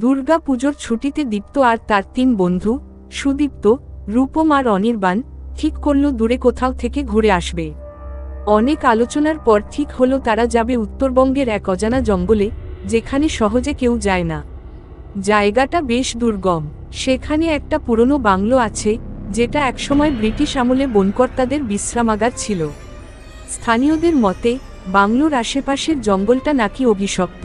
দুর্গা পুজোর ছুটিতে দীপ্ত আর তার তিন বন্ধু, সুদীপ্ত, রূপম আর অনির্বাণ, ঠিক করল দূরে কোথাও থেকে ঘুরে আসবে। অনেক আলোচনার পর ঠিক হলো তারা যাবে উত্তরবঙ্গের এক অজানা জঙ্গলে, যেখানে সহজে কেউ যায় না। জায়গাটা বেশ দুর্গম। সেখানে একটা পুরনো বাংলো আছে, যেটা একসময় ব্রিটিশ আমলে বনকর্তাদের বিশ্রামাগার ছিল। স্থানীয়দের মতে, বাংলোর আশেপাশের জঙ্গলটা নাকি অভিশপ্ত।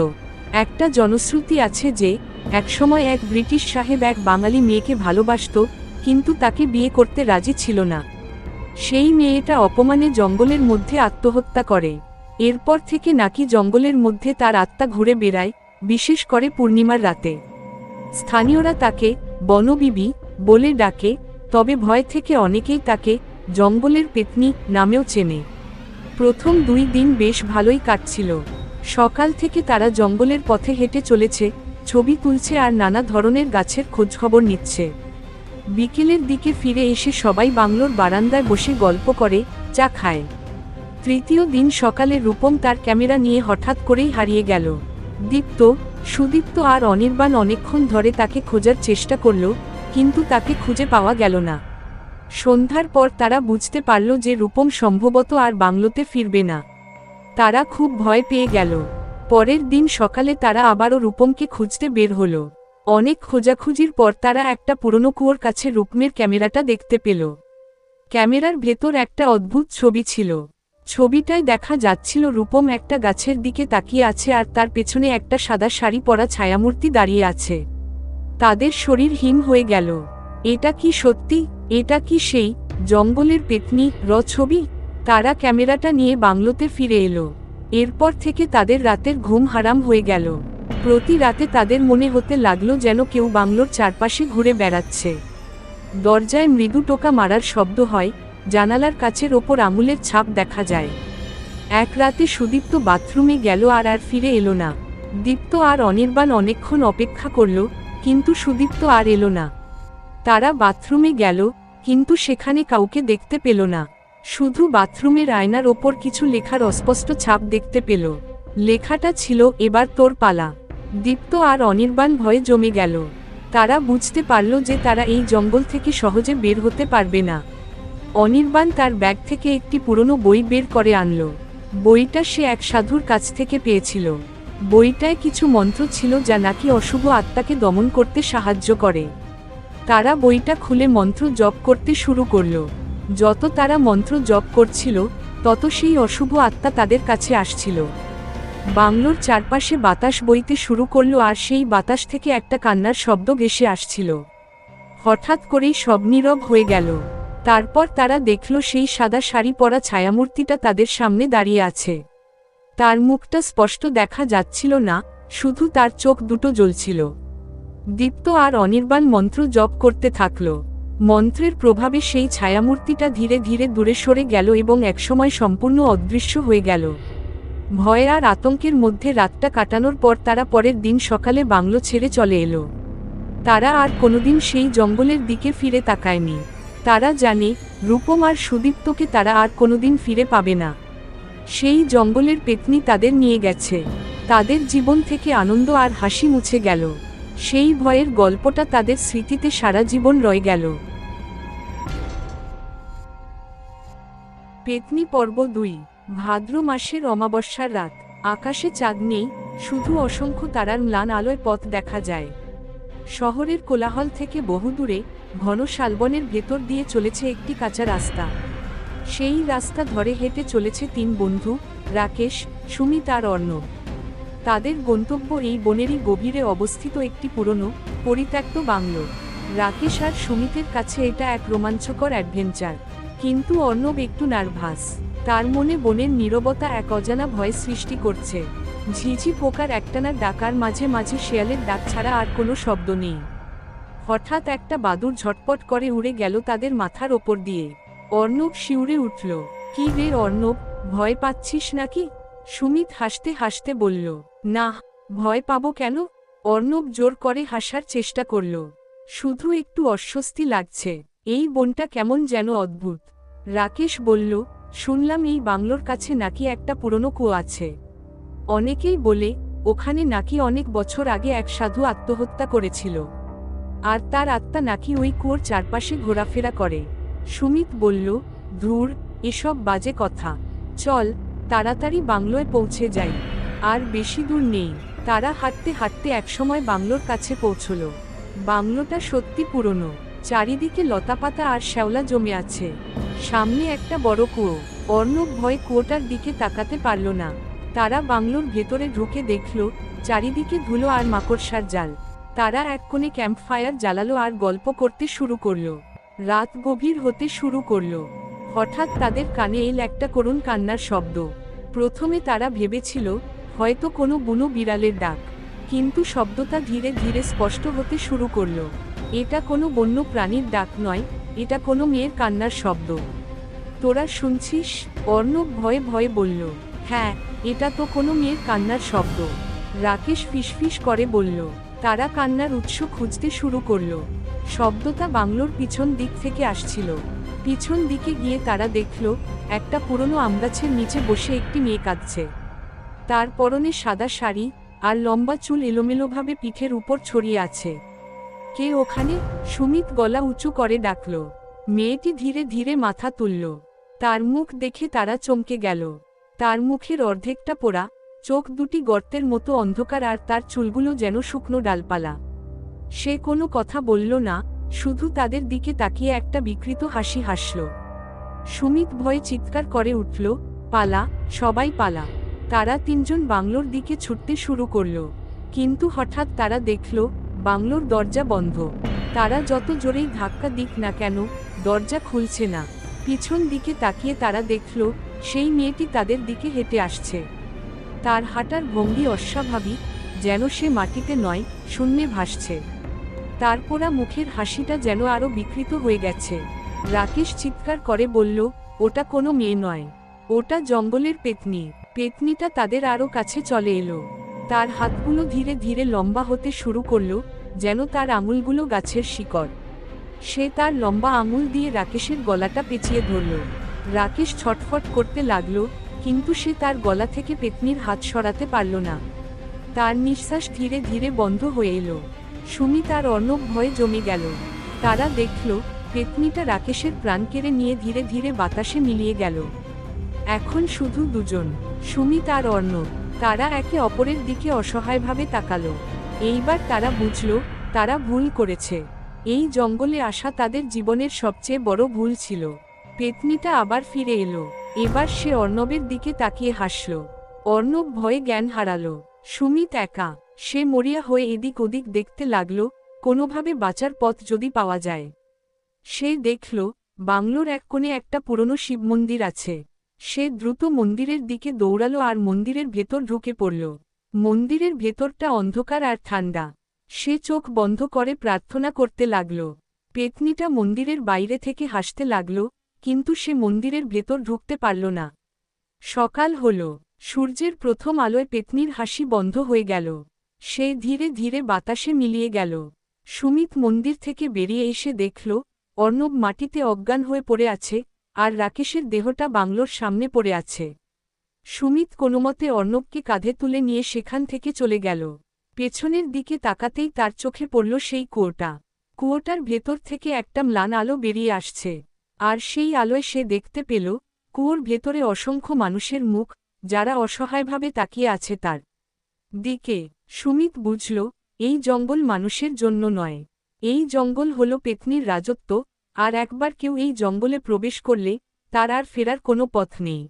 একটা জনশ্রুতি আছে যে একসময় এক ব্রিটিশ সাহেব এক বাঙালি মেয়েকে ভালোবাসত, কিন্তু তাকে বিয়ে করতে রাজি ছিল না। সেই মেয়েটা অপমানে জঙ্গলের মধ্যে আত্মহত্যা করে। এরপর থেকে নাকি জঙ্গলের মধ্যে তার আত্মা ঘুরে বেড়ায়, বিশেষ করে পূর্ণিমার রাতে। স্থানীয়রা তাকে বনবিবি বলে ডাকে, তবে ভয় থেকে অনেকেই তাকে জঙ্গলের পেতনি নামেও চেনে। প্রথম দুই দিন বেশ ভালোই কাটছিল। সকাল থেকে তারা জঙ্গলের পথে হেঁটে চলেছে ছবি তুলছে আর নানা ধরনের গাছের খোঁজখবর নিচ্ছে। বিকেলের দিকে ফিরে এসে সবাই বাংলোর বারান্দায় বসে গল্প করে, চা খায়। তৃতীয় দিন সকালে রূপম তার ক্যামেরা নিয়ে হঠাৎ করেই হারিয়ে গেল। দীপ্ত, সুদীপ্ত আর অনির্বাণ অনেকক্ষণ ধরে তাকে খোঁজার চেষ্টা করল, কিন্তু তাকে খুঁজে পাওয়া গেল না। সন্ধ্যার পর তারা বুঝতে পারল যে রূপম সম্ভবত আর বাংলোতে ফিরবে না। তারা খুব ভয় পেয়ে গেল। পরের দিন সকালে তারা আবারও রূপমকে খুঁজতে বের হলো। অনেক খোঁজাখুঁজির পর তারা একটা পুরনো কুয়োর কাছে রূপমের ক্যামেরাটা দেখতে পেল। ক্যামেরার ভেতর একটা অদ্ভুত ছবি ছিল। ছবিটায় দেখা যাচ্ছিল রূপম একটা গাছের দিকে তাকিয়ে আছে আর তার পেছনে একটা সাদা শাড়ি পরা ছায়ামূর্তি দাঁড়িয়ে আছে। তাদের শরীর হিম হয়ে গেল। এটা কি সত্যি? এটা কি সেই? জঙ্গলের পেতনি? র ছবি? তারা ক্যামেরাটা নিয়ে বাংলোতে ফিরে এলো। এরপর থেকে তাদের রাতের ঘুম হারাম হয়ে গেল। প্রতি রাতে তাদের মনে হতে লাগল যেন কেউ বাংলোর চারপাশে ঘুরে বেড়াচ্ছে। দরজায় মৃদু টোকা মারার শব্দ হয়, জানালার কাছের ওপর আঙুলের ছাপ দেখা যায়। এক রাতে সুদীপ্ত বাথরুমে গেল আর আর ফিরে এলো না। দীপ্ত আর অনির্বাণ অনেকক্ষণ অপেক্ষা করল, কিন্তু সুদীপ্ত আর এলো না। তারা বাথরুমে গেল, কিন্তু সেখানে কাউকে দেখতে পেল না। শুধু বাথরুমের আয়নার ওপর কিছু লেখার অস্পষ্ট ছাপ দেখতে পেল। লেখাটা ছিল, এবার তোর পালা। দীপ্ত আর অনির্বাণ ভয়ে জমে গেল। তারা বুঝতে পারল যে তারা এই জঙ্গল থেকে সহজে বের হতে পারবে না। অনির্বাণ তার ব্যাগ থেকে একটি পুরনো বই বের করে আনল। বইটা সে এক সাধুর কাছ থেকে পেয়েছিল। বইটায় কিছু মন্ত্র ছিল যা নাকি অশুভ আত্মাকে দমন করতে সাহায্য করে। তারা বইটা খুলে মন্ত্র জপ করতে শুরু করল। যত তারা মন্ত্র জপ করছিল, তত সেই অশুভ আত্মা তাদের কাছে আসছিল। বাংলোর চারপাশে বাতাস বইতে শুরু করল আর সেই বাতাস থেকে একটা কান্নার শব্দ গেসে আসছিল। হঠাৎ করেই সব নীরব হয়ে গেল। তারপর তারা দেখল সেই সাদা শাড়ি পরা ছায়ামূর্তিটা তাদের সামনে দাঁড়িয়ে আছে। তার মুখটা স্পষ্ট দেখা যাচ্ছিল না, শুধু তার চোখ দুটো জ্বলছিল। দীপ্ত আর অনির্বাণ মন্ত্র জপ করতে থাকল। মন্ত্রের প্রভাবে সেই ছায়ামূর্তিটা ধীরে ধীরে দূরে সরে গেল এবং একসময় সম্পূর্ণ অদৃশ্য হয়ে গেল। ভয় আর আতঙ্কের মধ্যে রাতটা কাটানোর পর তারা পরের দিন সকালে বাংলো ছেড়ে চলে এলো। তারা আর কোনোদিন সেই জঙ্গলের দিকে ফিরে তাকায়নি। তারা জানে, রূপম আর সুদীপ্তকে তারা আর কোনোদিন ফিরে পাবে না। সেই জঙ্গলের পেতনি তাদের নিয়ে গেছে। তাদের জীবন থেকে আনন্দ আর হাসি মুছে গেল। সেই ভয়ের গল্পটা তাদের স্মৃতিতে সারা জীবন রয়ে গেল। পেতনি পর্ব দুই, ভাদ্র মাসের অমাবস্যার রাত। আকাশে চাঁদ নেই, শুধু অসংখ্য তারার ম্লান আলোয় পথ দেখা যায়। শহরের কোলাহল থেকে বহুদূরে, ঘন শালবনের ভেতর দিয়ে চলেছে একটি কাঁচা রাস্তা। সেই রাস্তা ধরে হেঁটে চলেছে তিন বন্ধু, রাকেশ, সুমিত আর অর্ণব তাদের গন্তব্য এই বনেরই গভীরে অবস্থিত একটি পুরনো, পরিত্যক্ত বাংলো। রাকেশ আর সুমিতের কাছে এটা এক রোমাঞ্চকর অ্যাডভেঞ্চার। কিন্তু অর্ণব একটু নার্ভাস। তার মনে বনের নীরবতা এক অজানা ভয় সৃষ্টি করছে। ঝিঝি পোকার একটানা ডাকার মাঝে মাঝে শেয়ালের ডাক ছাড়া আর কোনো শব্দ নেই। হঠাৎ একটা বাদুর ঝটপট করে উড়ে গেল তাদের মাথার ওপর দিয়ে। অর্ণব শিউরে উঠল, কি রে অর্ণব, ভয় পাচ্ছিস নাকি? সুমিত হাসতে হাসতে বলল, না, ভয় পাবো কেন? অর্ণব জোর করে হাসার চেষ্টা করল। শুধু একটু অস্বস্তি লাগছে, এই বনটা কেমন যেন অদ্ভুত। রাকেশ বলল, শুনলাম এই বাংলোর কাছে নাকি একটা পুরনো কুয়ো আছে। অনেকেই বলে, ওখানে নাকি অনেক বছর আগে এক সাধু আত্মহত্যা করেছিল। আর তার আত্মা নাকি ওই কুয়োর চারপাশে ঘোরাফেরা করে। সুমিত বলল, ধুর, এসব বাজে কথা। চল, তাড়াতাড়ি বাংলোয় পৌঁছে যাই। আর বেশি দূর নেই। তারা হাঁটতে হাঁটতে একসময় বাংলোর কাছে পৌঁছল। বাংলোটা সত্যি পুরনো। চারিদিকে লতাপাতা আর শ্যাওলা জমে আছে। সামনে একটা বড় কুয়ো। অর্ণব ভয়ে কুয়োটার দিকে তাকাতে পারল না। তারা বাংলোর ভেতরে ঢুকে দেখল, চারিদিকে ধুলো আর মাকড়সার জাল। তারা এক কোণে ক্যাম্পফায়ার জ্বালালো আর গল্প করতে শুরু করল। রাত গভীর হতে শুরু করল। হঠাৎ তাদের কানে এল একটা করুণ কান্নার শব্দ। প্রথমে তারা ভেবেছিল, হয়তো কোনো বুনো বিড়ালের ডাক। কিন্তু শব্দটা ধীরে ধীরে স্পষ্ট হতে শুরু করল। এটা কোনো বন্য প্রাণীর ডাক নয়, এটা কোনো মেয়ের কান্নার শব্দ। তোরা শুনছিস? অর্ণব ভয়ে ভয়ে বলল হ্যাঁ এটা তো কোনো মেয়ের কান্নার শব্দ। রাকেশ ফিসফিস করে বলল, তারা কান্নার উৎস খুঁজতে শুরু করল। শব্দটা বাংলোর পিছন দিক থেকে আসছিল। পিছন দিকে গিয়ে তারা দেখল, একটা পুরনো আমগাছের নিচে বসে একটি মেয়ে কাঁদছে। তার পরনে সাদা শাড়ি আর লম্বা চুল এলোমেলোভাবে পিঠের উপর ছড়িয়ে আছে। কে ওখানে সুমিত গলা উঁচু করে ডাকল। মেয়েটি ধীরে ধীরে মাথা তুলল। তার মুখ দেখে তারা চমকে গেল। তার মুখের অর্ধেকটা পোড়া, চোখ দুটি গর্তের মতো অন্ধকার আর তার চুলগুলো যেন শুকনো ডালপালা। সে কোনো কথা বলল না, শুধু তাদের দিকে তাকিয়ে একটা বিকৃত হাসি হাসল। সুমিত ভয়ে চিৎকার করে উঠল, পালা, সবাই পালা। তারা তিনজন বাংলোর দিকে ছুটতে শুরু করল। কিন্তু হঠাৎ তারা দেখল বাংলোর দরজা বন্ধ। তারা যত জোরেই ধাক্কা দিক না কেন, দরজা খুলছে না। পিছন দিকে তাকিয়ে তারা দেখল, সেই মেয়েটি তাদের দিকে হেঁটে আসছে। তার হাঁটার ভঙ্গি অস্বাভাবিক, যেন সে মাটিতে নয়, শূন্যে ভাসছে। তারপরা মুখের হাসিটা যেন আরও বিকৃত হয়ে গেছে। রাকেশ চিৎকার করে বলল, ওটা কোনো মেয়ে নয়। ওটা জঙ্গলের পেতনি। পেতনিটা তাদের আরও কাছে চলে এলো। তার হাতগুলো ধীরে ধীরে লম্বা হতে শুরু করল, যেন তার আঙুলগুলো গাছের শিকড়। সে তার লম্বা আঙুল দিয়ে রাকেশের গলাটা পেঁচিয়ে ধরল। রাকেশ ছটফট করতে লাগল, কিন্তু সে তার গলা থেকে পেতনির হাত সরাতে পারল না। তার নিঃশ্বাস ধীরে ধীরে বন্ধ হয়ে এলো। সুমি তার অর্ণব ভয়ে জমে গেল। তারা দেখল, পেতনিটা রাকেশের প্রাণ কেড়ে নিয়ে ধীরে ধীরে বাতাসে মিলিয়ে গেল। এখন শুধু দুজন, সুমি তার অর্ণব। তারা একে অপরের দিকে অসহায়ভাবে তাকালো। এইবার তারা বুঝল, তারা ভুল করেছে। এই জঙ্গলে আসা তাদের জীবনের সবচেয়ে বড় ভুল ছিল। পেতনিটা আবার ফিরে এলো। এবার সে অর্ণবের দিকে তাকিয়ে হাসল। অর্ণব ভয়ে জ্ঞান হারালো। সুমিত একা। সে মরিয়া হয়ে এদিক ওদিক দেখতে লাগল, কোনোভাবে বাঁচার পথ যদি পাওয়া যায়। সে দেখল, বাংলোর এক কোণে একটা পুরনো শিব মন্দির আছে। সে দ্রুত মন্দিরের দিকে দৌড়ালো আর মন্দিরের ভেতর ঢুকে পড়ল। মন্দিরের ভেতরটা অন্ধকার আর ঠান্ডা। সে চোখ বন্ধ করে প্রার্থনা করতে লাগল। পেতনিটা মন্দিরের বাইরে থেকে হাসতে লাগল, কিন্তু সে মন্দিরের ভেতর ঢুকতে পারল না। সকাল হল। সূর্যের প্রথম আলোয় পেতনির হাসি বন্ধ হয়ে গেল। সে ধীরে ধীরে বাতাসে মিলিয়ে গেল। সুমিত মন্দির থেকে বেরিয়ে এসে দেখল, অর্ণব মাটিতে অজ্ঞান হয়ে পড়ে আছে আর রাকেশের দেহটা বাংলোর সামনে পড়ে আছে। সুমিত কোনোমতে অর্ণবকে কাঁধে তুলে নিয়ে সেখান থেকে চলে গেল। পেছনের দিকে তাকাতেই তার চোখে পড়ল সেই কুয়োটা। কুয়োটার ভেতর থেকে একটা ম্লান আলো বেরিয়ে আসছে। আর সেই আলোয় সে দেখতে পেল, কুয়োর ভেতরে অসংখ্য মানুষের মুখ, যারা অসহায়ভাবে তাকিয়ে আছে তার। দিকে, সুমিত বুঝল, এই জঙ্গল মানুষের জন্য নয়। এই জঙ্গল হল পেতনির রাজত্ব আর একবার কেউ এই জঙ্গলে প্রবেশ করলে তার আর ফেরার কোনো পথ নেই।